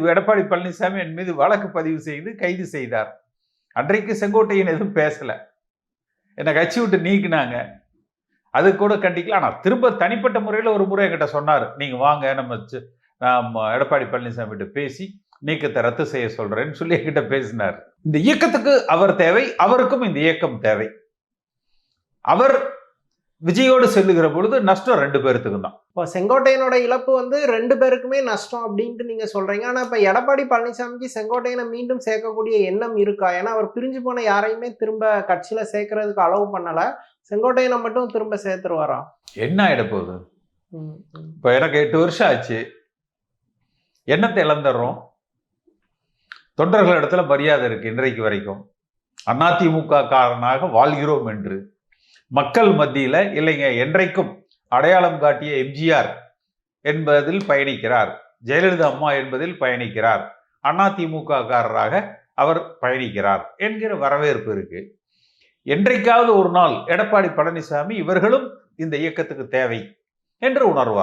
எடப்பாடி பழனிசாமி என் மீது வழக்கு பதிவு செய்து கைது செய்தார். அன்றைக்கு செங்கோட்டையன் எதுவும் பேசல. என்னை கட்சி விட்டு நீக்கினாங்க. அது கூட கண்டிக்கல. ஆனால் திரும்ப தனிப்பட்ட முறையில் ஒரு முறை என்கிட்ட சொன்னார். நீங்கள் வாங்க நம்ம நாம் எடப்பாடி பழனிசாமி கிட்ட பேசி நீக்கத்தை ரத்து செய்ய சொல்கிறேன்னு சொல்லி என்கிட்ட பேசினார். இந்த இயக்கத்துக்கு அவர் தேவை அவருக்கும் இந்த இயக்கம் தேவை. அவர் விஜயோடு செல்லுகிற பொழுது நஷ்டம் ரெண்டு பேர்த்துக்கும் தான். இப்போ செங்கோட்டையனோட இழப்பு வந்து ரெண்டு பேருக்குமே நஷ்டம் அப்படின்ட்டு நீங்க சொல்றீங்க. ஆனா இப்ப எடப்பாடி பழனிசாமிக்கு செங்கோட்டையனை மீண்டும் சேர்க்கக்கூடிய எண்ணம் இருக்கா? ஏன்னா அவர் பிரிஞ்சு போன யாரையுமே திரும்ப கட்சியில சேர்க்கறதுக்கு அலோவ் பண்ணல. செங்கோட்டையனை மட்டும் திரும்ப சேர்த்துருவாரா? என்ன ஆயிட போகுது? இப்போ எனக்கு எட்டு வருஷம் ஆச்சு. எண்ணத்தை இழந்துடுறோம் தொண்டர்கள் இடத்துல மரியாதை இருக்கு இன்றைக்கு வரைக்கும். அதிமுக காரனாக வாழ்கிறோம் என்று. மக்கள் மத்தியில இல்லைங்க என்றைக்கும் அடையாளம் காட்டிய எம்ஜிஆர் என்பதில் பயணிக்கிறார். ஜெயலலிதா அம்மா என்பதில் பயணிக்கிறார். அதிமுககாரராக அவர் பயணிக்கிறார் என்கிற வரவேற்பு இருக்கு. என்றைக்காவது ஒரு நாள் எடப்பாடி பழனிசாமி இவர்களும் இந்த இயக்கத்துக்கு தேவை என்று உணர்வார்.